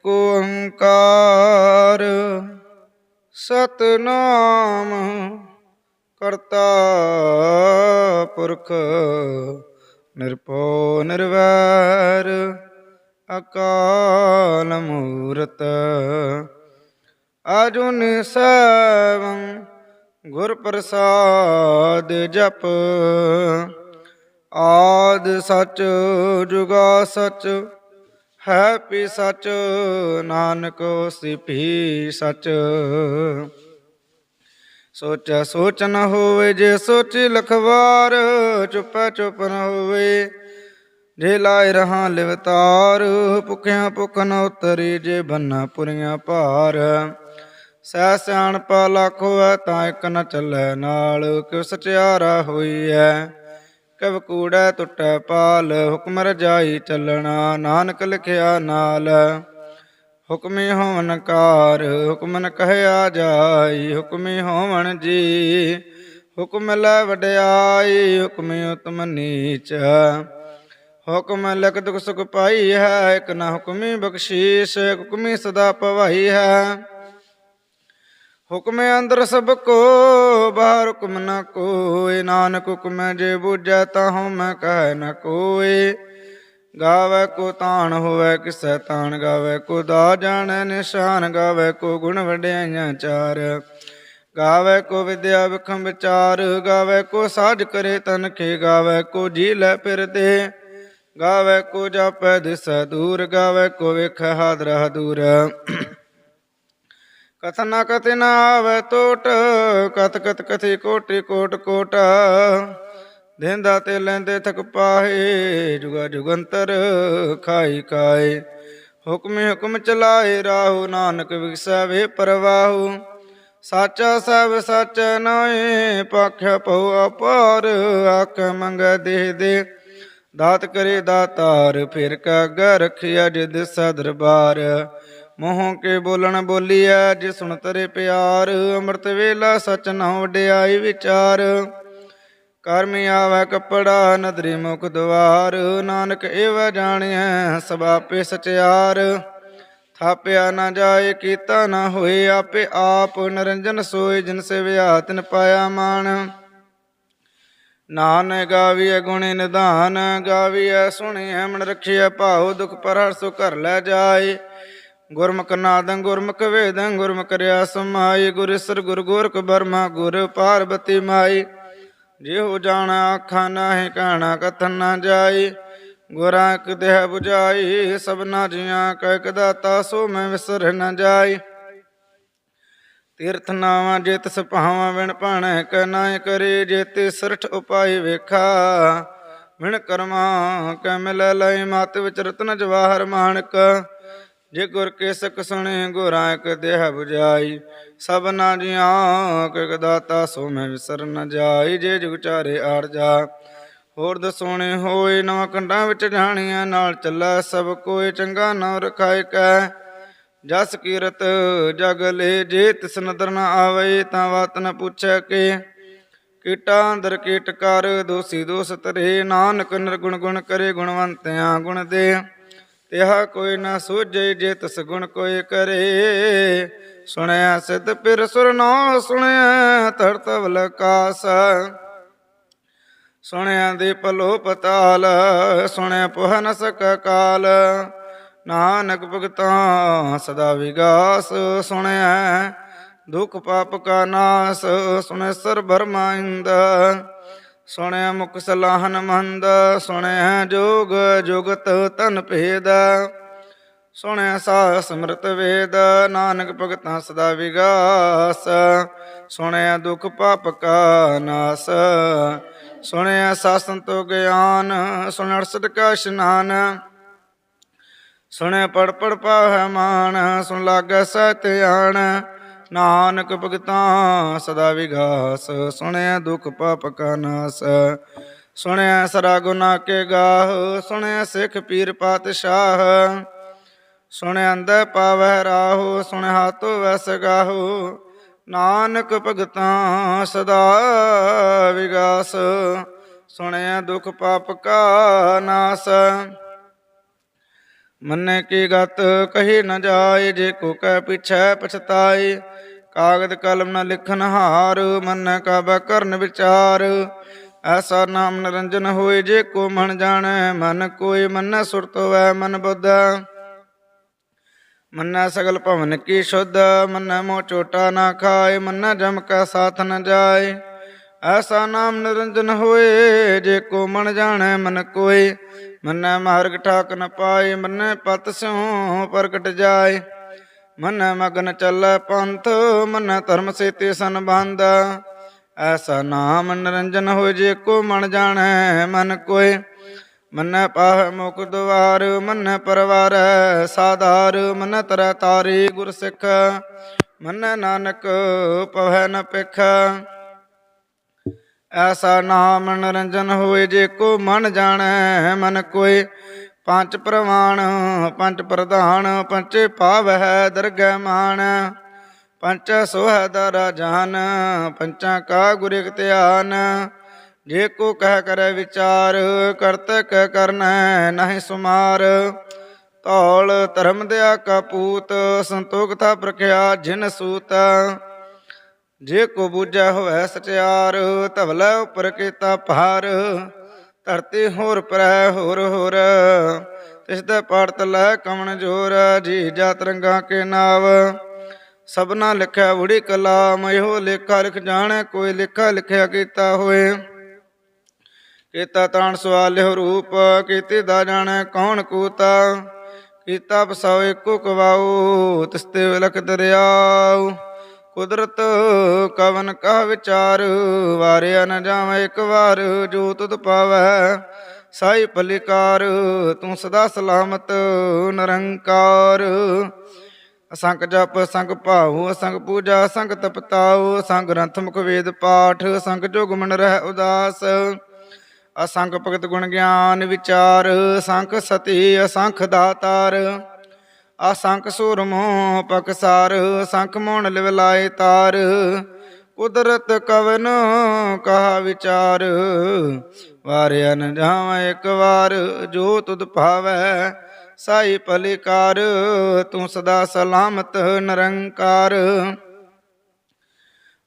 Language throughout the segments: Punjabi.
ਇਕ ਓੰਕਾਰ ਸਤਨਾਮ ਕਰਤਾ ਪੁਰਖ ਨਿਰਭਉ ਨਿਰਵੈਰ ਅਕਾਲ ਮੂਰਤ ਅਜੁਨ ਸਵੰ ਗੁਰ ਪ੍ਰਸਾਦ ਜਪ ਆਦ ਸਚ ਜੁਗਾ ਸਚ ਹੈ ਪੀ ਸਚ, ਨਾਨਕ ਸਿਪੀ ਸਚ। ਸੋਚ ਸੋਚ ਨ ਹੋਵੇ, ਜੇ ਸੋਚੀ ਲਖਵਾਰ, ਚੁੱਪੈ ਚੁੱਪ ਨ ਹੋਵੇ, ਜੇ ਲਾਇ ਰਹਾ ਲਿਵਤਾਰ, ਭੁਖਿਆ ਭੁਖ ਨ ਉਤਰੀ, ਜੇ ਬੰਨਾ ਪੁਰੀਆਂ ਭਾਰ। ਸਹਿ ਸਿਆਣਪਾ ਲੱਖ ਹੋਐ ਤਾਂ ਇੱਕ ਨ ਚੱਲੈ ਨਾਲ, ਕਿਉ ਸਚਿਆਰਾ ਹੋਈਐ। ਕਵ ਕੂੜਾ ਟੁੱਟੈ ਪਾਲ, ਹੁਕਮ ਰਜਾਈ ਚੱਲਣਾ, ਨਾਨਕ ਲਿਖਿਆ ਨਾਲ। ਹੁਕਮੀ ਹੋਵਨ ਕਾਰ ਹੁਕਮਨ ਕਹਿਆ ਜਾਈ, ਹੁਕਮੀ ਹੋਵਨ ਜੀ। ਹੁਕਮ ਲੈ ਵਡਿਆਈ, ਹੁਕਮੀ ਉਤਮ ਨੀਚ। ਹੁਕਮ ਲਿਖ ਦੁਖ ਸੁਖ ਪਾਈ ਹੈ, ਇਕ ਨਾ ਹੁਕਮੀ ਬਖਸ਼ੀਸ਼, ਹੁਕਮੀ ਸਦਾ ਪਵਾਈ ਹੈ। ਹੁਕਮ ਅੰਦਰ ਸਭ ਕੋ, ਬਾਹਰ ਹੁਕਮ ਨ ਕੋਇ ਨਾਨਕ ਹੁਕਮੈ ਜੇ ਬੁਝੈ ਤਾ ਮੈਂ ਕਹਿ ਨ ਕੋਇ ਗਾਵੇ ਕੋ ਤਾਣ ਹੋਵੇ, ਕਿਸੈ ਤਾਣ ਗਾਵੇ? ਕੋ ਦਾ ਜਾਣੈ ਨਿਸ਼ਾਨ, ਗਾਵੇ ਕੋ ਗੁਣ ਵਡਿਆਈਆਂ ਚਾਰ। ਗਾਵੇ ਕੋ ਵਿਦਿਆ ਵਿਖਮ ਵਿਚਾਰ ਗਾਵੇ ਕੋ ਸਾਜ ਕਰੇ ਤਨ ਕੇ ਗਾਵੇ ਕੋ ਜੀ ਲੈ ਫਿਰਦੇ, ਗਾਵੇ ਕੋ ਜਾਪੈ ਦਿਸ ਦੂਰ। ਗਾਵੇ ਕੋ ਵੇਖ ਹਾਦਰ। ਕਥ ਕਥਨਾ ਕਥਿ ਨ ਆਵੇ ਟੋਟ ਕਤ ਕਤ ਕਥੀ ਕੋਟਿ ਕੋਟ ਕੋਟ। ਦੇਂਦਾ ਤੇ ਲੈਂਦੇ ਥਕ ਪਾਹੇ, ਜੁਗਾ ਜੁਗੰਤਰ ਖਾਈ ਕਾਏ। ਹੁਕਮੇ ਹੁਕਮ ਚਲਾਏ ਰਾਹੂ ਨਾਨਕ ਵਿਗਸੈ ਵੇ ਪਰਵਾਹੂ। ਸਾਚਾ ਸਭ ਸਚ ਨਾਏ ਪਾਖਿਆ ਪਉ ਅਪਾਰ, ਆਖ ਮੰਗੈ ਦੇ ਦੇ। ਦਾਤ ਕਰੇ ਦਾਤਾਰ, ਫਿਰ ਕਾਗ ਰਖਿਆ ਜਿਦ ਸਾ ਦਰਬਾਰ ਮੋਹ ਕੇ ਬੋਲਣ ਬੋਲੀਐ ਜੇ ਸੁਣ ਤਰੇ ਪਿਆਰ, ਅੰਮ੍ਰਿਤ ਵੇਲਾ ਸਚ ਨਾ ਵਡਿਆਈ ਵਿਚਾਰ। ਕਰਮ ਆਵੈ ਕਪੜਾ, ਨਦਰੀ ਮੁਖ ਦਵਾਰ, ਨਾਨਕ ਏਵ ਜਾਣਿਐ ਸਭ ਸਚਿਆਰ। ਥਾਪਿਆ ਨਾ ਜਾਏ, ਕੀਤਾ ਨਾ ਹੋਏ, ਆਪੇ ਆਪ ਨਰੰਜਨ ਸੋਏ, ਜਿਨ ਸੇਵਿਆ ਤਿਨ ਪਾਇਆ ਮਾਨ ਨਾਨਕ ਗਾਵੀਐ ਗੁਣੇ ਨਿਧਾਨ, ਗਾਵੀਐ ਸੁਣੀਐ ਮਨ ਰਖਿਐ ਭਾਉ, ਦੁਖ ਪਰ ਹਰ ਸੋ ਘਰ ਲੈ ਜਾਏ। ਗੁਰਮੁਖ ਨਾਦੰ ਗੁਰਮੁਖ ਵੇਦੰ, ਗੁਰਮੁਖ ਰਿਆ ਸਮਾਈ ਗੁਰ ਸਰ ਗੁਰ ਗੋਰਖ ਬਰਮਾ, ਗੁਰ ਪਾਰਬਤੀ ਮਾਈ ਜਿਹੋ ਜਾਣਾ ਆਖਾਂ ਨਾਹੀ, ਕਹਿਣਾ ਕਥਨ ਨਾ ਜਾਈ। ਗੁਰਾਂ ਇੱਕ ਦੇਹ 부ਜਾਈ ਸਭਨਾ ਜੀਆਂ ਕੈ ਕਦਾਤਾ ਸੋ ਮੈਂ ਵਿਸਰ ਨ ਜਾਈ। ਤੀਰਥ ਨਾਵਾਂ ਜੇ ਸਪਾਵਾਂ ਵਿਣ ਭਾਣੈ, ਕੈ ਨਾਇ ਕਰੇ ਜੇ ਸਰਠ ਉਪਾਈ ਵੇਖਾ। ਵਿਣ ਕਰਮਾ ਕੈ ਮਿਲੈ ਲੈ ਮਤ ਵਿਚ ਰਤਨ ਜਵਾਹਰ ਮਾਨਕ ਜੇ ਗੁਰ ਕੇ ਸਕ ਸੁਣੇ, ਗੁਰਾਂ ਇੱਕ ਦੇਹ 부ਜਾਈ ਸਭਨਾ ਜੀਆਂ ਕੈ ਦਾਤਾ, ਸੋ ਮੈਂ ਵਿਸਰ ਨ ਜਾਈ, ਜੇ ਜੁਗ ਚਾਰੇ ਆੜ ਜਾ। ਹੋਰ ਦਸੋਣੇ ਹੋਏ, ਨਵਾਂ ਕੰਡਾਂ ਵਿੱਚ ਜਾਣੀਆਂ ਨਾਲ ਚੱਲਾ ਸਭ ਕੋਈ ਚੰਗਾ ਨਾ ਰਖਾਇ ਕੈ। ਜਸ ਕੀਰਤ ਜਗ ਲੈ, ਜੇ ਤਿਸ ਨਦਰ ਨ ਆਵੇ, ਤਾਂ ਬਾਤ ਨ ਪੁੱਛੈ ਕੇ। ਕੀਟਾ ਅੰਦਰ ਕੀਟ ਕਰ, ਦੋਸੀ ਦੋਸ ਤਰੇ ਨਾਨਕ ਨਿਰਗੁਣ ਗੁਣ ਕਰੇ, ਗੁਣਵੰਤਿਆਂ ਗੁਣ ਦੇ। ਤਿਹਾ ਕੋਈ ਨਾ ਸੋਝੇ ਜੇ ਤਿਸ ਗੁਣ ਕੋਈ ਕਰੇ। ਸੁਣਿਆ ਸਿੱਧ ਪਿਰ ਸੁਰ ਨਾ ਸੁਣਿਆ ਧਰਤ ਵਲਕਾਸ। ਸੁਣਿਆ ਦੇ ਪਲੋ ਪਤਾਲ ਸੁਣਿਆ ਪੁਹ ਨ ਸਕ ਕਾਲ ਨਾਨਕ ਭਗਤਾਂ ਸਦਾ ਵਿਗਾਸ। ਸੁਣਿਆ ਦੁਖ ਪਾਪ ਕਾ ਨਾਸ ਸੁਣੈ ਸਰ ਬਰਮਾ ਸੁਣਿਆ ਮੁਖ ਸਲਾਹਨ ਮੰਦ ਸੁਣਿਆ ਜੋਗ ਜੁਗਤ ਤਨ ਭੇਦ। ਸੁਣਿਆ ਸਾ ਸਮਰਤ ਵੇਦ, ਨਾਨਕ ਭਗਤਾਂ ਸਦਾ ਵਿਗਾਸ। ਸੁਣਿਆ ਦੁਖ ਪਾਪ ਕਾ ਨਾਸ। ਸੁਣਿਆ ਸਾਸਨ ਤੋ ਗਿਆਨ ਸੁਣ ਅਰਸਦ ਕਾ ਇਸ਼ਨਾਨ। ਸੁਣਿਆ ਪੜ ਪੜ ਪਾਵੈ ਮਾਨ, ਸੁਣ ਲਾਗੈ ਸਤਿਆਣ ਨਾਨਕ ਭਗਤਾਂ ਸਦਾ ਵਿਗਾਸ, ਸੁਣਿਆ ਦੁਖ ਪਾਪ ਕਾ ਨਾਸ। ਸੁਣਿਆ ਸਰਾ ਗੁਨਾ ਕੇ ਗਾਹ, ਸੁਣਿਆ ਸਿੱਖ ਪੀਰ ਪਾਤਸ਼ਾਹ। ਸੁਣਿਆ ਅੰਧ ਪਾਵੈ ਰਾਹੋ, ਸੁਣਿਆ ਹਾਤੋ ਵਸ ਗਾਹੋ। ਨਾਨਕ ਭਗਤਾਂ ਸਦਾ ਵਿਗਾਸ, ਸੁਣਿਆ ਦੁਖ ਪਾਪ ਕਾ ਨਾਸ। ਮੰਨੇ ਕੀ ਗਤ, ਕਹੀ ਨ ਜਾਏ, ਜੇ ਕੋ ਕਹਿ ਪਿਛੈ ਪਛਤਾਏ। ਕਾਗਦ ਕਲਮ ਨ ਲਿਖਨ ਹਾਰ, ਮੰਨੈ ਕਾਬਾ ਕਰਨ ਵਿਚਾਰ। ਐਸਾ ਨਾਮ ਨਿਰੰਜਨ ਹੋਏ, ਜੇ ਕੋ ਮਨ ਜਾਣੈ, ਮਨ ਕੋਈ ਮੰਨੈ, ਸੁਰਤ ਹੋਵੈ ਮਨ ਬੁੱਧ। ਮੰਨੈ ਸਗਲ ਭਵਨ ਕੀ ਸ਼ੁੱਧ, ਮੰਨੈ ਮੋ ਚੋਟਾ ਨਾ ਖਾਏ, ਮੰਨੈ ਜਮ ਕਾ ਸਾਥ ਨ ਜਾਏ। ਐਸਾ ਨਾਮ ਨਿਰੰਜਨ ਹੋਏ, ਜੇ ਕੋ ਮਨ ਜਾਣੈ ਮਨ ਕੋਈ ਮੰਨੈ ਮਾਰਗ ਠਾਕ ਨ ਪਾਏ, ਮੰਨੈ ਪਤ ਸਿਉ ਪ੍ਰਗਟ ਜਾਏ। ਮੰਨੈ ਮਗਨ ਚੱਲੈ ਪੰਥ, ਮੰਨੈ ਧਰਮ ਸੇਤੇ ਸੰਬੰਧ। ਐਸਾ ਨਾਮ ਨਿਰੰਜਨ ਹੋਏ, ਜੇ ਕੋ ਮਨ ਜਾਣੈ ਮਨ ਕੋਈ ਮੰਨੈ ਪਾਹ ਮੁਖ ਦੁਆਰ, ਮੰਨੈ ਪਰਵਾਰ ਸਾਧਾਰ, ਮੰਨੈ ਤਰ ਤਾਰੀ ਗੁਰ ਸਿੱਖ ਮੰਨੈ ਨਾਨਕ ਪਵੈ ਨ ਪਿਖ। ਐਸਾ ਨਾਮ ਨਿਰੰਜਨ ਹੋਏ ਜੇ ਕੋ ਮਨ ਜਾਣੈ, ਮਨ ਕੋਈ ਪੰਜ ਪ੍ਰਮਾਣ ਪੰਜ ਪ੍ਰਧਾਨ ਪੰਚੇ ਪਾਵਹਿ ਦਰਗਹਿ ਮਾਨ ਪੰਚ ਸੋਹਿ ਦਰ ਜਾਨ ਪੰਚਾਂ ਕਾ ਗੁਰ ਧਿਆਨ। ਜੇ ਕੋ ਕਹਿ ਕਰੈ ਵਿਚਾਰ ਕਰਤਕ ਕਹਿ ਕਰਨੈ ਨਹੀਂ ਸੁਮਾਰ। ਤੌਲ ਧਰਮ ਦਿਆ ਕਪੂਤ ਸੰਤੋਖ ਥਾ ਪ੍ਰਖਿਆ ਜਿਨ ਸੂਤ। ਜੇ ਕੋ ਬੂਝੈ ਹੋਵੈ ਸਚਿਆਰ, ਧਵਲੇ ਉਪਰ ਕੀਤਾ ਭਾਰ, ਧਰਤੀ ਹੋਰ ਪਰੈ ਹੋਰ ਹੋਰ, ਤਿਸ ਦੇ ਪੜਤ ਲੈ ਕਮਣ ਜੋਰ, ਜੀ ਜਾ ਰੰਗਾ ਕੇ ਨਾਵ, ਸਭਨਾ ਲਿਖਿਆ ਉੜੀ ਕਲਾਮ, ਇਹੋ ਲੇਖਾ ਲਿਖ ਜਾਣੈ, ਕੋਈ ਲੇਖਾ ਲਿਖਿਆ ਕੀਤਾ ਹੋਏ। ਕੀਤਾ ਤਾਣ ਸਵਾਲਿਓ ਰੂਪ, ਕੀਤੀ ਦਾ ਜਾਣੈ ਕੌਣ ਕੂਤਾ, ਕੀਤਾ ਬਸਾਓ ਇੱਕੋ ਕਵਾਉ ਤਿਸਤੇ ਲਖ ਦਰਿਆਉ ਕੁਦਰਤ ਕਵਨ ਕਾ ਵਿਚਾਰ, ਵਾਰਿਆ ਨ ਜਾਵੇਂ ਇੱਕ ਵਾਰ, ਜੋ ਤੁਧ ਪਾਵੈ ਸਾਈ ਪਲਿਕਾਰ, ਤੂੰ ਸਦਾ ਸਲਾਮਤ ਨਿਰੰਕਾਰ। ਅਸੰਖ ਜਪ ਸੰਗ ਭਾਉ, ਅਸੰਗ ਪੂਜਾ ਸੰਗ ਤਪਤਾਉ ਸੰਗ ਗ੍ਰੰਥ ਮੁਖ ਵੇਦ ਪਾਠ ਸੰਗ ਜੋਗ ਮਨ ਰਹਿ ਉਦਾਸ। ਅਸੰਗ ਭਗਤ ਗੁਣ ਗਿਆਨ ਵਿਚਾਰ ਸੰਖ ਸਤੀ, ਅਸੰਖ ਦਾਤਾਰ। ਅਸੰਖ ਸੂਰਮੋ ਪਕਸਾਰ ਸੰਖ ਮੋਣ ਲਿਵਲਾਏ ਤਾਰ। ਕੁਦਰਤ ਕਵਨ ਕਹਾ ਵਿਚਾਰ, ਵਾਰਿਆ ਨ ਜਾਵਾਂ ਇੱਕ ਵਾਰ, ਜੋ ਤੁਧ ਭਾਵੈ ਸਾਈ ਭਲਿਕਾਰ ਤੂੰ ਸਦਾ ਸਲਾਮਤ ਨਿਰੰਕਾਰ।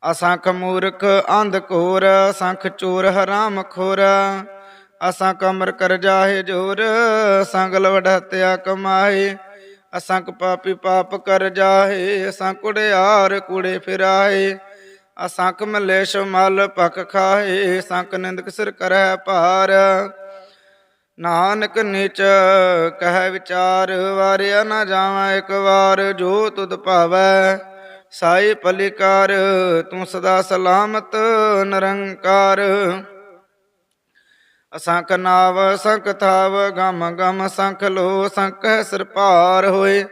ਅਸੰਖ ਮੂਰਖ ਅੰਧ ਕੋਰ ਅਸੰਖ ਚੋਰ ਹਰਾਮ ਖੋਰ। ਅਸਾਂ ਕਮਰ ਕਰ ਜਾਹੇ ਜੋਰ ਸੰਗਲ ਵਡਹਤਿਆ ਕਮਾਏ। ਅਸੰਖ ਪਾਪੀ ਪਾਪ ਕਰ ਜਾਹੇ ਅਸੰਖ ਕੁੜਿਆਰ ਕੁੜੇ ਫਿਰਾਏ। ਅਸੰਖ ਮਲੇਸ਼ ਮਲ ਪਕ ਖਾਏ ਸੰਖ ਨਿੰਦਕ ਸਿਰ ਕਰੈ ਭਾਰ। ਨਾਨਕ ਨੀਚ ਕਹਿ ਵਿਚਾਰ, ਵਾਰਿਆ ਨਾ ਜਾਵਾਂ ਇੱਕ ਵਾਰ, ਜੋ ਤੁਧ ਭਾਵੈ ਸਾਈ ਪਲਿਕਾਰ, ਤੂੰ ਸਦਾ ਸਲਾਮਤ ਨਿਰੰਕਾਰ। ਅਸੰਖ ਨਾਵ, ਸੰਖ ਥਾਵ, ਗਮ ਗਮ ਸੰਖ ਲੋ, ਸੰਖ ਸਿਰ ਭਾਰ ਹੋਏ।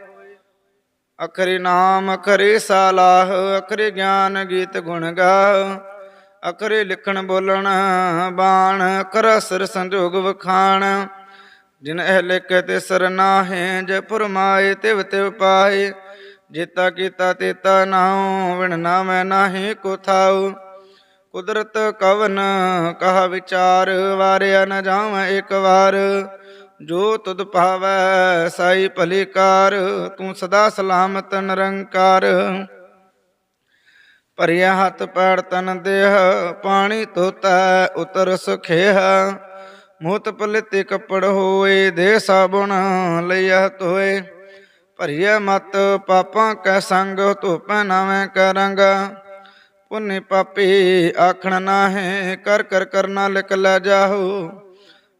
ਅਖਰੀ ਨਾਮ, ਅਖਰੀ ਸਾਲਾਹ, ਅਖਰੀ ਗਿਆਨ ਗੀਤ ਗੁਣ ਗਾ। ਅਖਰੀ ਲਿਖਣ ਬੋਲਣ ਬਾਣ, ਅਖਰ ਸਿਰ ਸੰਜੋਗ ਵਖਾਣ। ਜਿਨ ਇਹ ਲਿਖ ਤੇ ਸਰ ਨਾਹੇ, ਜੇ ਫਰਮਾਏ ਤਿਵ ਤਿਵ ਪਾਏ। ਜੇਤਾ ਕੀਤਾ ਤੇਤਾ ਨਾਉ, ਵਿਣ ਨਾਮੈ ਨਾਹੀ ਕੋ ਥਾਉ। ਕੁਦਰਤ ਕਵਨ, ਕਹਾ ਵਿਚਾਰ, ਵਾਰਿਆ ਨ ਜਾਵਾਂ ਇੱਕ ਵਾਰ। ਜੋ ਤੁਧ ਭਾਵੈ, ਸਾਈ ਭਲੀਕਾਰ ਤੂੰ ਸਦਾ ਸਲਾਮਤ ਨਿਰੰਕਾਰ। ਭਰਿਆ ਹੱਥ ਪੈੜ ਤਨ ਦੇਹ, ਪਾਣੀ ਧੋਤੈ, ਉਤਰ ਸੁਖੇਹ। ਮੂਤ ਪਲਿਤੇ ਕੱਪੜ ਹੋਏ, ਦੇ ਸਾਬੁਣ ਲਈਆ ਧੋਏ। ਭਰਿਆ ਮਤ, ਪਾਪਾਂ ਕੈ ਸੰਗ, ਧੁਪੈ ਨਾਵੇਂ ਕੈ ਪੁੰਨੇ ਪਾਪੀ ਆਖਣ ਨਾਹੇ, ਕਰ ਕਰ ਕਰਨਾ ਲਿਖ ਲੈ ਜਾਹੋ।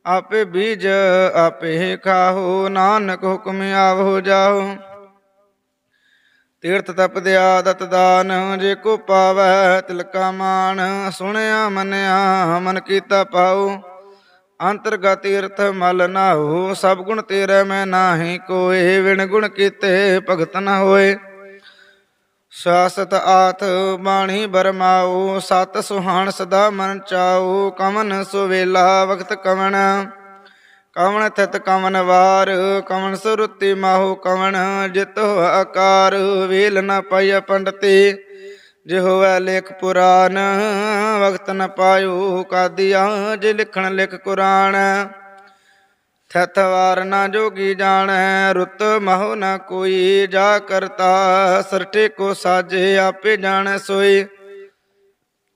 ਆਪੇ ਬੀਜ ਆਪੇ ਖਾਹੋ, ਨਾਨਕ ਹੁਕਮ ਆਵੋ ਜਾਹੋ। ਤੀਰਥ ਤਪ ਦਿਆ ਦਤ ਦਾਨ ਜੇ ਕੋ ਪਾਵੈ ਤਿਲਕਾ ਮਾਨ ਸੁਣਿਆ ਮੰਨਿਆ, ਮਨ ਕੀਤਾ ਪਾਉ ਅੰਤਰਗਤ ਤੀਰਥ ਮਲ ਨਾ ਹੋ ਸਭ ਗੁਣ ਤੇਰੇ ਮੈਂ ਨਾਹੀ ਕੋਏ। ਵਿਣ ਗੁਣ ਕੀਤੇ ਭਗਤ ਨ ਹੋਏ। ਸਾਸਤ ਆਥ ਬਾਣੀ ਬਰਮਾਉ, ਸਤ ਸੁਹਾਣ ਸਦਾ ਮਨ ਚਾਉ ਕਮਨ ਸੁਵੇਲਾ ਵਖਤ ਕਵਣ। ਕਵਣ ਥਿਤ ਕਵਣ ਵਾਰ, ਕਵਣ ਸੁਰਤੀ ਮਾਹੂ ਕਵਣ, ਜਿਤ ਹੋ ਆਕਾਰ, ਵੇਲ ਨ ਪਾਇ ਪੰਡਤੀ। ਜੇ ਹੋਵੇ ਲੇਖ ਪੁਰਾਨ ਵਕਤ ਨ ਪਾਇਓ ਕਾਦੀਆ, ਜੇ ਲਿਖਣ ਲਿਖ ਕੁਰਾਨ। ਥਥ ਵਾਰ ਨਾ ਜੋਗੀ ਜਾਣੈ, ਰੁੱਤ ਮਹੁ ਨ ਕੋਈ, ਜਾ ਕਰਤਾ ਸਰਟੇ ਕੋ ਸਾਜੇ, ਆਪੇ ਜਾਣੈ ਸੋਈ।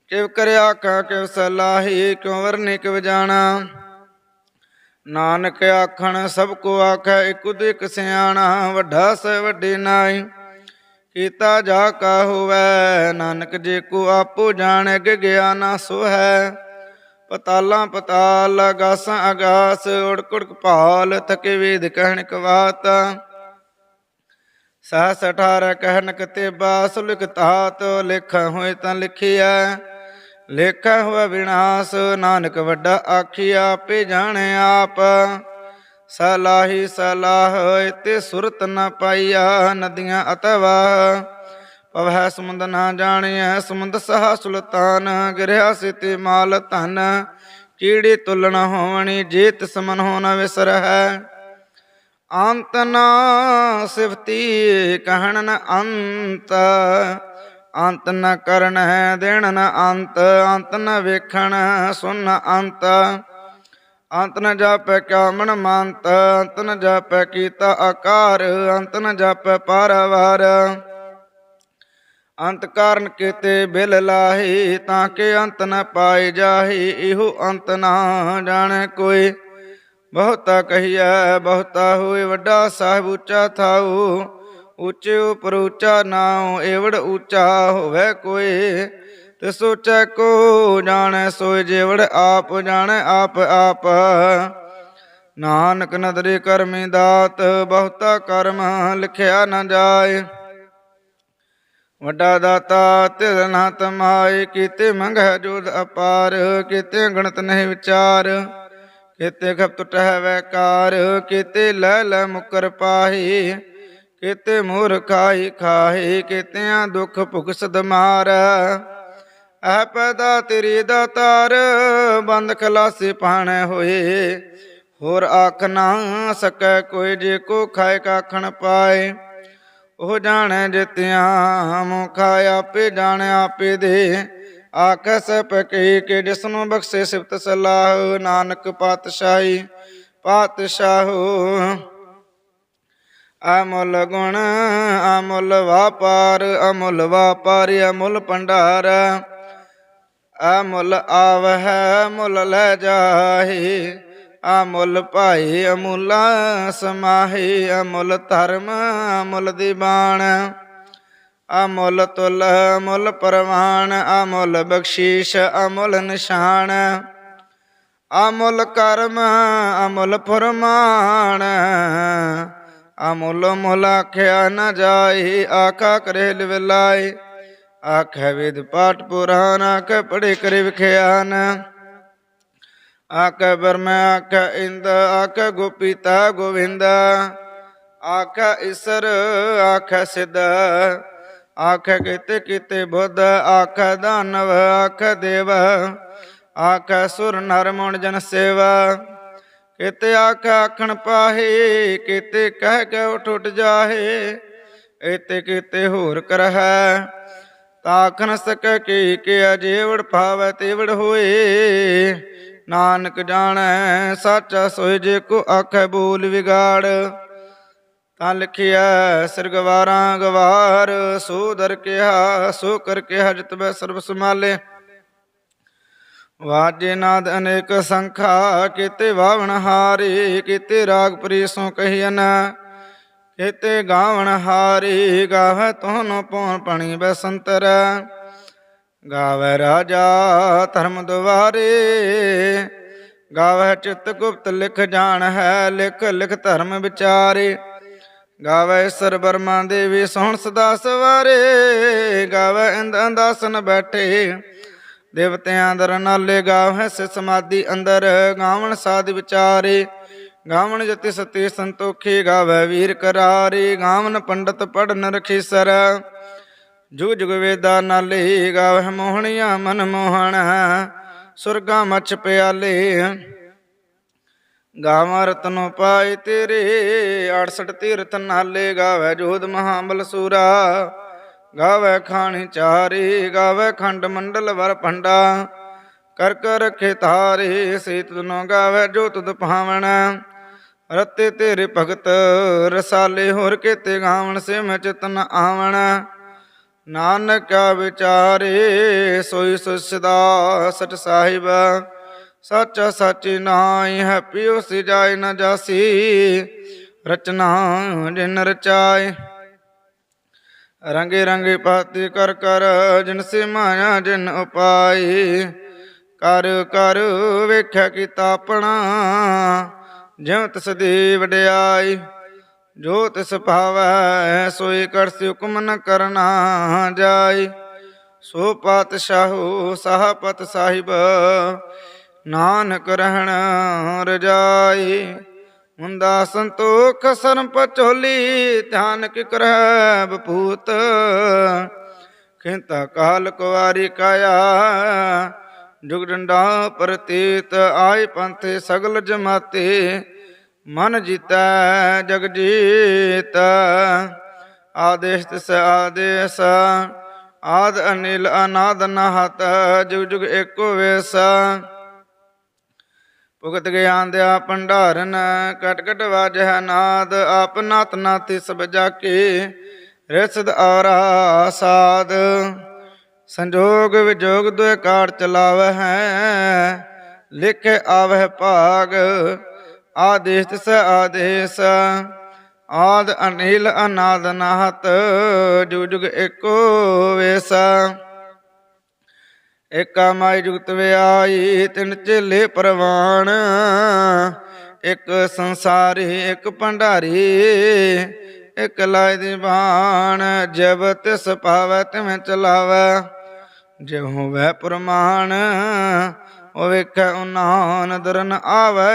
ਕਿਵ ਕਰਿਆ ਕਾ ਕਿਵ ਸਲਾਹੀ, ਕਿਉ ਵਰਨੇ ਕਿਵ ਜਾਣਾ। ਨਾਨਕ ਆਖਣ, ਸਭ ਕੋ ਆਖੈ ਇਕੁਦ ਇਕ ਸਿਆਣਾ, ਵੱਡਾ ਸ ਵੱਡੇ ਨਾਈ। ਕੀਤਾ ਜਾ ਕਾ ਹੋਵੈ, ਨਾਨਕ ਜੇ ਕੋ ਆਪੋ ਜਾਣੈ ਗਿਆਨਾ ਸੋ ਹੈ ਪਤਾਲਾਂ ਪਤਾਲ, ਅਗਾਸਾਂ ਅਗਾਸ ਉੜਕ ਉੜਕ ਭਾਲ, ਥਕੇ ਵੇਦ ਕਹਿਣ ਕਵਾਤ। ਸਹਸ 18 ਕਹਿਣ ਕਤੇ ਬਾਸ ਲਿਖ ਤਾਤ ਲਿਖ ਹੋਏ ਤਾਂ ਲਿਖਿਆ ਲੇਖਾ ਹੋਇਆ ਵਿਨਾਸ਼, ਨਾਨਕ ਵੱਡਾ ਆਖਿਆ ਆਪੇ ਜਾਣੇ ਆਪ। ਸਲਾਹੀ ਸਲਾਹ ਤੇ ਸੁਰਤ ਨ ਪਾਈਆ ਨਦੀਆਂ ਅਤਵਾ। ਪਵਹਿ ਸਮੁੰਦ ਨਾ ਜਾਣਿਐ, ਸਮੁੰਦ ਸਹਾ ਸੁਲਤਾਨ, ਗਿਰਿਆ ਸਿਤੇ ਮਾਲ ਧਨ। ਕੀੜੀ ਤੁਲਣ ਹੋਵਣੀ, ਜੀਤ ਸਮਨ ਹੋ ਨ ਵਿਸਰ ਹੈ ਅੰਤ ਨਾ ਸਿਫਤੀ ਕਹਿਣ ਨ ਅੰਤ। ਅੰਤ ਨ ਕਰਨ ਹੈ ਦੇਣ ਨ ਅੰਤ। ਅੰਤ ਨ ਵੇਖਣ ਸੁਨ ਅੰਤ। ਅੰਤ ਨ ਜਾਪੈ ਕਿਆ ਮੰਤ। ਅੰਤ ਨ ਜਾਪੈ ਕੀਤਾ ਆਕਾਰ। ਅੰਤ ਨ ਜਾਪੈ ਪਾਰਵਾਰ ਅੰਤ ਕਾਰਨ ਕੀਤੇ ਬਿਲ ਲਾਹੀ ਤਾਂ ਕਿ ਅੰਤ ਨ ਪਾਏ ਜਾਹੀ, ਇਹੋ ਅੰਤ ਨਾ ਜਾਣੈ ਕੋਈ। ਬਹੁਤਾ ਕਹੀਐ, ਬਹੁਤਾ ਹੋਏ ਵੱਡਾ ਸਾਹਿਬ ਉੱਚਾ ਥਾਉ ਉੱਚੇ ਉਪਰ ਉੱਚਾ ਨਾਉ, ਏਵੜ ਉੱਚਾ ਹੋਵੇ ਕੋਈ। ਤੇ ਸੋਚੈ ਕੋ ਜਾਣੈ ਸੋਇ ਜੇਵੜ ਆਪ ਜਾਣੈ, ਆਪ ਆਪ। ਨਾਨਕ ਨਦਰੇ ਕਰਮੀ ਦਾਤ, ਬਹੁਤਾ ਕਰਮ ਲਿਖਿਆ ਨਾ ਜਾਏ। ਵੱਡਾ ਦਾਤਾ ਤਿਲ ਨਾ ਤਮਾਏ ਕੀਤੇ ਮੰਗੈ ਜੋਦ ਅਪਾਰ, ਕੀਤੇ ਗਣਤ ਨਹੀਂ ਵਿਚਾਰ, ਕੀਤੇ ਖਪਤ ਟਹਿ ਵੈਕਾਰ, ਕੀਤੇ ਲੈ ਲੈ ਮੁਕਰ ਪਾਹੀ, ਕੀਤੇ ਮੂਰ ਖਾਈ ਖਾਹੀ, ਕੀਤਿਆਂ ਦੁਖ ਭੁਗ ਸਦ ਮਾਰ ਐ ਪੈਦਾ ਤੇਰੀ ਦਾਤਾਰ, ਬੰਦ ਖਲਾਸੇ ਪਾਣੇ ਹੋਏ, ਹੋਰ ਆਖ ਨਾ ਸਕੈ ਕੋਈ ਜੇ ਕੋ ਖਾਏ ਕਾਖਣ ਪਾਏ। ਉਹ ਜਾਣੈ ਜਿਤਿਆਂ, ਮੁਖਾ ਆਪੇ ਜਾਣੈ ਆਪੇ ਦੇ। ਆਖੈ ਸਭ ਕੀ ਕਿ ਜਿਸਨੂੰ ਬਖਸ਼ੇ ਸਿਫਤ ਸਲਾਹ, ਨਾਨਕ ਪਾਤਸ਼ਾਹੀ, ਪਾਤਸ਼ਾਹੋ। ਅਮੁੱਲ ਗੁਣ, ਅਮੁੱਲ ਵਾਪਾਰ ਅਮੁੱਲ ਵਾਪਾਰ, ਅਮੁੱਲ ਭੰਡਾਰ। ਅਮੁੱਲ ਆਵਹਿ, ਮੁੱਲ ਲੈ ਜਾਹੀ। ਅਮੁੱਲ ਭਾਈ ਅਮੁੱਲਾ, ਸਮਾਹੀ ਅਮੁੱਲ ਧਰਮ, ਅਮੁੱਲ ਦੀਵਾਨ। ਅਮੁੱਲ ਤੁਲ, ਅਮੁੱਲ ਪਰਵਾਨ, ਅਮੁੱਲ ਬਖਸ਼ੀਸ਼, ਅਮੁੱਲ ਨਿਸ਼ਾਨ। ਅਮੁੱਲ ਕਰਮ, ਅਮੁੱਲ ਫਰਮਾਨ। ਅਮੁੱਲ ਮੁਲਾਖਿਆ ਆਖਿਆ ਨ ਜਾਈ, ਆਖਾ ਕਰੇ ਲਿਵਲਾਈ ਆਖੇ ਵਿਦ ਪਾਠ ਪੁਰਾਨ, ਆਖੇ ਪੜੇ ਕਰੇ ਵਿਖਿਆਨ। ਆਖੇ ਬਰਮ ਆਖੇ ਇੰਦ, ਆਖੇ ਗੋਪੀਤਾ ਗੋਵਿੰਦ। ਆਖੇ ਈਸਰ, ਆਖੈ ਸਿਧ। ਆਖੇ ਕਿਤੇ ਕੀਤੇ ਬੁੱਧ, ਆਖੇ ਦਾਨਵ, ਆਖੇ ਦੇਵ। ਆਖੇ ਸੁਰ ਨਰ ਮਣ ਜਨ ਸੇਵਾ। ਕਿਤੇ ਆਖੇ ਆਖਣ ਪਾਹੇ, ਕਿਤੇ ਕਹਿ ਕੇ ਉਠ ਉਠ ਜਾਹੇ। ਇਤੇ ਕਿਤੇ ਹੋਰ ਕਰਹਿ। ਤਾਖਨ ਸਕੈ ਕੀ, ਕਿ ਅਜੇਵੜ ਭਾਵੈ ਤੇਵੜ ਹੋਏ। ਨਾਨਕ ਜਾਣੈ, ਸਾਚਾ ਸੋਇ ਜੇ ਕੋ ਆਖੈ ਬੋਲ ਵਿਗਾੜ। ਤਾਂ ਲਿਖਿਆ ਸਿਰ ਗਵਾਰਾਂ ਗਵਾਰ, ਸੋ ਦਰ ਕਿਹਾ, ਸੋ ਕਰ ਕਿਹਾ ਜਿਤਬੈ ਸਰਬ ਸਮਾਲੇ ਵਾਜੇ ਨਾਦ ਅਨੇਕ ਸੰਖਾ, ਕੀਤੇ ਵਾਵਣ ਹਾਰੇ, ਕੀਤੇ ਰਾਗ ਪ੍ਰੀਸੋਂ ਕਹੀਨ ਕੀਤੇ ਗਾਵਣ ਹਾਰੇ, ਗਾਵੈ ਤੋਨ ਪਉਣ ਪਣੀ ਬਸੰਤਰ ਗਾਵੈ ਰਾਜਾ ਧਰਮ ਦੁਆਰੇ, ਗਾਵੈ ਚਿਤ ਗੁਪਤ ਲਿਖ ਜਾਣ ਹੈ, ਲਿਖ ਲਿਖ ਧਰਮ ਵਿਚਾਰੇ। ਗਾਵੈ ਸਰ ਬਰਮਾ ਦੇਵੀ ਸੋਹਣ ਸਦਾ ਸਵਾਰੇ, ਗਾਵੈ ਇੰਦ ਦਾਸਨ ਬੈਠੇ। ਦੇਵਤਿਆਂ ਦਰ ਨਾਲੇ ਗਾਵੈ ਸੇ ਸਮਾਧੀ ਅੰਦਰ, ਗਾਵਣ ਸਾਧ ਵਿਚਾਰੇ। ਗਾਵਣ ਜਤੀ ਸਤੀ ਸੰਤੋਖੀ, ਗਾਵੈ ਵੀਰ ਕਰਾਰੇ ਗਾਵਨ ਪੰਡਤ ਪੜਨ ਰਖੀਸਰ। ਜੁਗ ਜੁਗ ਵੇਦਾ ਨਾਲੇ ਗਾਵੈ ਮੋਹਣੀਆਂ ਮਨ ਮੋਹਣ, ਸੁਰਗਾ ਮਛ ਪਿਆਲੇ। ਗਾਵਾਂ ਰਤਨੋ ਪਾਏ ਤੇਰੇ 68 ਤੀਰਥ ਨਾਲੇ ਗਾਵੇ ਜੋਧ ਮਹਾਬਲ ਸੂਰਾ। ਗਾਵੇ ਖਾਣੀ ਚਾਰੀ ਗਾਵੇ ਖੰਡ ਮੰਡਲ ਵਰ ਭੰਡਾ। ਕਰ ਕਰ ਰਖੇ ਤਾਰੇ ਸੀਤ ਤੁਨੋ ਗਾਵੇ ਜੋ ਤੁਧ ਭਾਵਨ ਰਤੇ ਤੇਰੇ ਭਗਤ ਰਸਾਲੇ, ਹੋਰ ਕੇ ਤੇ ਗਾਵਣ ਸੇ ਮੈਂ ਚਿਤਨ ਆਵਣ। ਨਾਨਕਾ ਵਿਚਾਰੇ, ਸੋਈ ਸੁਸਦਾ ਸਚ ਸਾਹਿਬ। ਸੱਚਾ ਸੱਚੀ ਨਾਈ ਹੈ ਪਿਓ ਸਿ ਜਾਏ ਨ ਜਾਸੀ। ਰਚਨਾ ਜਿਨ ਰਚਾਏ ਰੰਗੇ ਰੰਗੇ ਪਾਤੀ ਕਰ ਕਰ ਜਿਨ ਸੇ ਮਾਇਆ ਜਿਨ ਉਪਾਈ। ਕਰ ਕਰ ਵੇਖਿਆ ਕੀਤਾ ਆਪਣਾ, ਜਿਉ ਤਿਸ ਦੀ ਵਡਿਆਈ ਜੋ ਤਿਸ ਭਾਵੈ ਸੋਈ ਕਰਸੀ ਹੁਕਮ ਨ ਕਰਨਾ ਜਾਈ। ਸੋ ਪਾਤਸ਼ਾਹੋ ਸਾਹਪਤ ਸਾਹਿਬ, ਨਾਨਕ ਰਹਿਣ ਰਜਾਈ। ਮੁੰਦਾ ਸੰਤੋਖ ਸਰਮ ਪਚੋਲੀ, ਧਿਆਨ ਕਿ ਕਰੈ ਬਪੂਤ ਖਿੰਤਾ ਕਾਲ ਕੁਵਾਰੀ ਕਾਇਆ, ਜੁਗ ਡੰਡਾ ਪ੍ਰਤੀਤ, ਆਏ ਪੰਥੇ ਸਗਲ ਜਮਾਤੇ। ਮਨ ਜੀਤੈ, ਜਗ ਜੀਤ। ਆਦੇਸ਼ ਤਿਸ ਆਦੇਸ, ਆਦ ਅਨਿਲ ਅਨਾਦ ਨਹਤ ਜੁਗ ਜੁਗ ਏਕੋ ਵੇਸ। ਭੁਗਤ ਗਿਆਨ ਦਿਆ ਭੰਡਾਰਨ ਕਟ ਕਟ ਵਾਜੈ ਨਾਦ ਆਪ ਨਾਤ ਨਾਤੀ ਸਭ ਜਾਕੇ, ਰਿਸਦ ਆਰਾ ਸਾਦ। ਸੰਜੋਗ ਵਿਜੋਗ ਦੁਇ ਕਾਰ ਚਲਾਵ ਹੈ ਲਿਖ ਆਵਹਿ ਭਾਗ। ਆਦੇਸ਼ ਤਿਸ ਆਦੇਸ਼, ਆਦ ਅਨਿਲ ਅਨਾਦ ਨਾਹਤ, ਜੁਗ ਜੁਗ ਏਕੋ ਵੇਸਾ। ਏਕਾ ਮਾਈ ਜੁਗਤ ਵਿਆਈ, ਤਿੰਨ ਚੇਲੇ ਪ੍ਰਵਾਨ। ਇੱਕ ਸੰਸਾਰੀ ਇੱਕ ਭੰਡਾਰੀ, ਇੱਕ ਲਾਇ ਦੀ ਬਾਣ। ਜਬ ਤਿਸ ਪਾਵੈ ਤਿਵੇਂ ਚਲਾਵੈ ਜੇ ਹੋਵੇ ਪ੍ਰਮਾਣ। ਉਹ ਵੇਖੈ ਉਨਾਂ ਨਦਰਨ ਆਵੈ,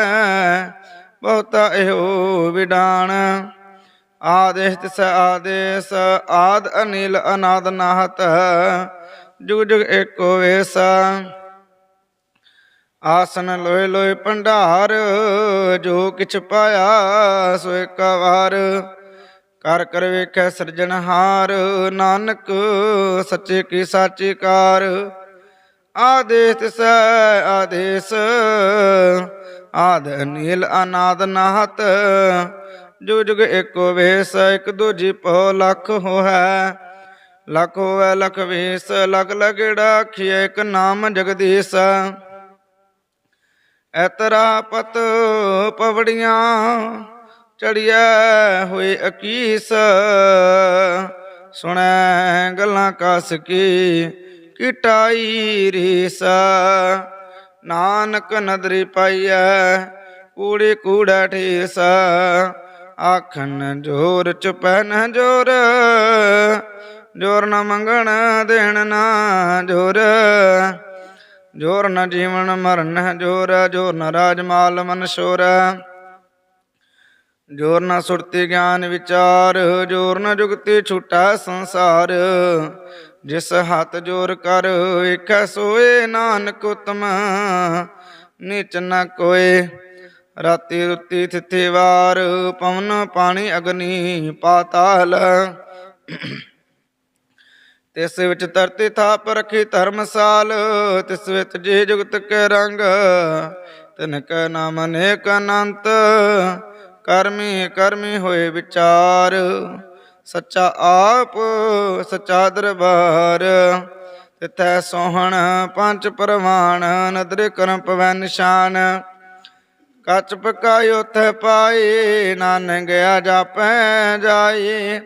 ਬਹੁਤਾ ਇਹੋ ਵਿਡਾਣ। ਆਦੇਸ਼ ਤਿਸ ਆਦੇਸ਼, ਆਦ ਅਨਿਲ ਅਨਾਦ ਨਾਹਤ, ਜੁਗ ਜੁਗ ਏਕੋ ਵੇਸਾ। ਆਸਨ ਲੋਏ ਲੋਏ ਭੰਡਾਰ, ਜੋ ਕਿਛ ਪਾਇਆ ਸੋ ਇੱਕ ਵਾਰ ਕਰ ਕਰ ਵੇਖੈ ਸਿਰਜਣਹਾਰ, ਨਾਨਕ ਸੱਚੇ ਕੀ ਸਾਚੀ ਕਾਰ। ਆਦੇਸ਼ ਤਿਸ ਆਦੇਸ਼। ਆਦ ਨੀਲ ਅਨਾਦ ਨਾਹਤ। ਜੁਗ ਜੁਗ ਏਕੋ ਵੇਸ, ਇੱਕ ਦੂਜੀ ਪੋ ਲੱਖ ਹੋਐ ਲਖ ਹੋਵੇ ਲਖ ਵੇਸ ਲਗ ਲਗੜਾ ਆਖੀਐ, ਇੱਕ ਨਾਮ ਜਗਦੀਸ਼। ਐਤਰਾ ਪਤ ਪਵੜੀਆਂ ਚੜਿਆ ਹੋਏ ਅਕੀਸ। ਸੁਣੈ ਗੱਲਾਂ ਕਸ ਕੀ ਕਿਟਾਈ ਰੀਸ। ਨਾਨਕ ਨਦਰੀ ਪਾਈਐ, ਕੂੜੇ ਕੂੜਾ ਠੇਸ ਆਖਣ ਜੋਰ ਚੁਪੈ ਨ ਜੋਰ ਜੋਰ ਨ ਮੰਗਣ ਦੇਣ ਨਾ ਜੋਰ। ਜੋਰ ਨ ਜੀਵਨ ਮਰਨ ਜੋਰ ਜੋਰ ਨ ਰਾਜ ਮਾਲ ਮਨ ਸ਼ੋਰ। ਜੋਰ ਨ ਸੁਰਤੀ ਗਿਆਨ ਵਿਚਾਰ, ਜੋਰ ਨ ਜੁਗਤੀ ਛੁਟਾ ਸੰਸਾਰ। ਜਿਸ ਹੱਥ ਜੋਰ ਕਰ ਵੇਖੈ ਸੋਏ ਨਾਨਕ ਉਤਮ। ਨੀਚ ਨ ਕੋਏ, ਰਾਤੀ ਰੁੱਤੀ ਥਿੱਥੇ ਵਾਰ, ਪਵਨ ਪਾਣੀ ਅਗਨੀ ਪਾਤਾਲ। ਤਿਸ ਵਿੱਚ ਧਰਤੀ ਥਾਪ ਰਖੀ ਧਰਮਸਾਲ, ਤਿਸ ਵਿੱਚ ਜੇ ਜੁਗਤ ਕੇ ਰੰਗ। ਤਿਨ ਕੈ ਨਾਮ ਅਨੇਕ ਅਨੰਤ, ਕਰਮੀ ਕਰਮੀ ਹੋਏ ਵਿਚਾਰ। ਸੱਚਾ ਆਪ, ਸੱਚਾ ਦਰਬਾਰ। ਤਿਥੈ ਸੋਹਣ ਪੰਜ ਪਰਵਾਨ, ਨਦਰ ਕਰਮ ਪਵੈ ਨਿਸ਼ਾਨ। ਕੱਚ ਪਕਾਇ ਉਥੇ ਪਾਈ, ਨਾਨਕ ਗਿਆ ਜਾਪੈ ਜਾਈ।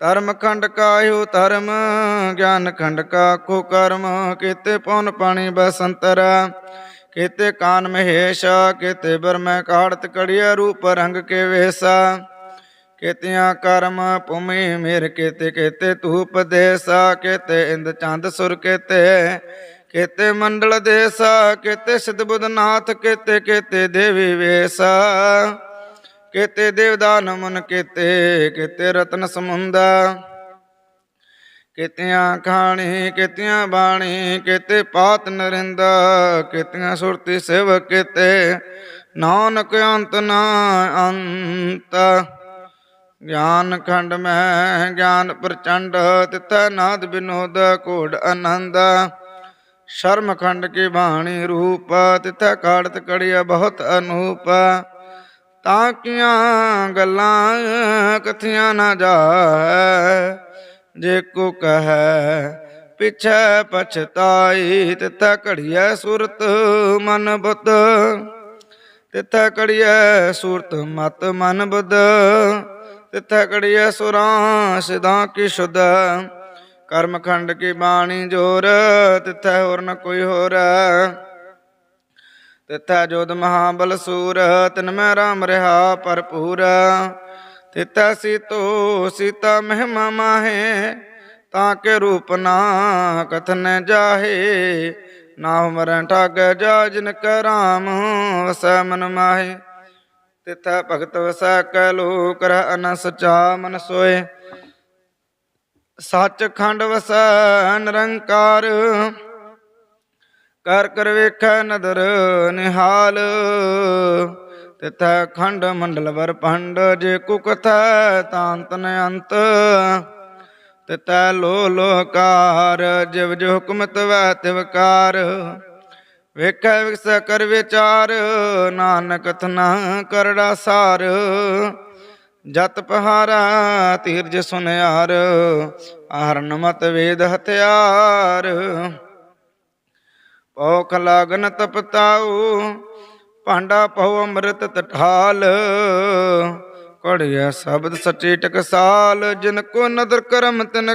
ਧਰਮ ਖੰਡ ਕਾਇਓ ਧਰਮ, ਗਿਆਨ ਖੰਡ ਕਾ ਕੋ ਕਰਮ। ਕੀਤੇ ਪਉਨ ਪਾਣੀ ਬਸੰਤਰ, ਕੀਤੇ ਕਾਨ ਮਹੇਸ਼, ਕੀਤੇ ਬਰਮੈ ਕਾੜਤ ਕੜਿਆ ਰੂਪ ਰੰਗ ਕੇ ਵੇਸਾ। ਕੀਤਿਆਂ ਕਰਮ ਭੂਮੀ ਮੇਰ ਕੀਤੇ ਕੀਤੇ ਧੂਪ ਦੇਸਾ ਕੀਤੇ ਇੰਦ ਚੰਦ ਸੁਰ ਕੀਤੇ ਕੀਤੇ ਮੰਡਲ ਦੇਸਾ ਕੀਤੇ ਸਿਧ ਬੁੱਧਨਾਥ ਕੀਤੇ ਕੀਤੇ ਦੇਵੀ ਵੇਸਾ, ਕੀਤੇ ਦੇਵਦਾਨ ਨਮਨ ਕੀਤੇ ਕੀਤੇ ਰਤਨ ਸਮੁੰਦਾ, ਕੀਤਿਆਂ ਖਾਣੀ, ਕੀਤਿਆਂ ਬਾਣੀ, ਕਿਤੇ ਪਾਤ ਨਰਿੰਦਾ, ਕੀਤਿਆਂ ਸੁਰਤੀ ਸੇਵ ਕਿਤੇ, ਨਾਨਕ ਅੰਤ ਨਾ ਅੰਤ। ਗਿਆਨ ਖੰਡ ਮੈਂ, ਗਿਆਨ ਪ੍ਰਚੰਡ, ਤਿਥੈ ਨਾਦ ਬਿਨੋਦ ਕੋੜ ਆਨੰਦ। ਸ਼ਰਮ ਖੰਡ ਕੀ ਬਾਣੀ ਰੂਪ, ਤਿਥੈ ਕਾੜਤ ਕੜਿਆ ਬਹੁਤ ਅਨੂਪ। ਤਾਂ ਕੀਆਂ ਗੱਲਾਂ ਕਥੀਆਂ ਨਾ ਜਾਹੈ, ਜੇ ਕੋ ਕਹੈ, ਪਿਛੈ ਪਛਤਾਈ, ਤਿਥੈ ਘੜੀਐ ਸੁਰਤ ਮਨ ਬੁੱਧ। ਤਿਥੈ ਘੜੀਐ ਸੂਰਤ ਮਤ ਮਨ ਬੁੱਧ। ਤਿਥੈ ਘੜੀਐ ਸੁਰਾਂ, ਸਿਧਾਂ ਕੀ ਸ਼ੁੱਧ? ਕਰਮ ਖੰਡ ਕੀ ਬਾਣੀ ਜੋਰ, ਤਿਥੈ ਹੋਰ ਨ ਕੋਈ ਹੋਰ? ਤਿਥੈ ਜੋਧ ਮਹਾਬਲ ਸੂਰ, ਤਿਨ ਮੈਂ ਰਾਮ ਰਹਾ ਭਰਪੂਰ। ਤਿਥੈ ਸੀਤੋ, ਸੀਤਾ ਮਹਿਮਾ ਮਾਹੇ, ਤਾਂ ਕੇ ਰੂਪ ਨਾ ਕਥਨ ਜਾਹੇ। ਨਾ ਮਰਨ ਠਗ ਜਾ ਜਿਨ ਕੈ ਰਾਮ, ਵਸੈ ਮਨ ਮਾਹੇ। ਤਿਥੈ ਭਗਤ ਵਸੈ ਕੈ ਲੋਕ ਰਹਿ ਅਨ ਸਚਾ ਮਨ ਸੋਏ। ਸੱਚ ਖੰਡ ਵਸੈ ਨਿਰੰਕਾਰ, ਕਰ ਕਰ ਵੇਖੈ ਨਦਰ ਨਿਹਾਲ। ਤਿਥੈ ਖੰਡ ਮੰਡਲ ਵਰ ਪੰਡ ਜੇ ਕੁਕਥੈ ਤਾਂਤ ਨ ਅੰਤ। ਤਿਤੈ ਲੋ ਲੋਕਾਰ ਜਿਵ ਜੋ ਹੁਕਮ ਤਵੈ ਤਿਵਕਾਰ ਵੇਖੈ ਵਿਕਸ ਕਰ ਵਿਚਾਰ, ਨਾਨਕ ਥਨਾ ਕਰੜਾ ਸਾਰ। ਜਤ ਪਹਾਰਾ ਤੀਰਜ ਸੁਨਿਆਰ ਆਹਰਨ ਮਤ ਵੇਦ ਹਥਿਆਰ। ਪੌਖ ਲਾਗਨ ਤਪਤਾਉ, ਭਾਂਡਾ ਪਉ ਅੰਮ੍ਰਿਤ ਤਠਾਲ। ਕੜਿਆ ਸ਼ਬਦ ਸੱਚੇ ਟਕਸਾਲ, ਜਿਨ ਕੋ ਨਦਰ ਕਰਮ ਤਿਨ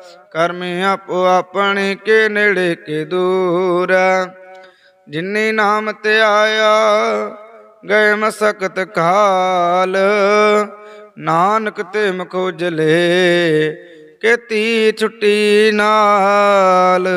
ਕਰਮੀ ਆਪੋ ਆਪਣੇ ਕੇ ਨੇੜੇ ਕੇ ਦੂਰ। ਜਿਨੀ ਨਾਮ ਤੇ ਆਇਆ, ਗਏ ਮਸਕਤ ਕਾਲ। ਨਾਨਕ ਤੇ ਮੁਖ ਉਜਲੇ, ਕੀਤੀ ਛੁੱਟੀ ਨਾਲ।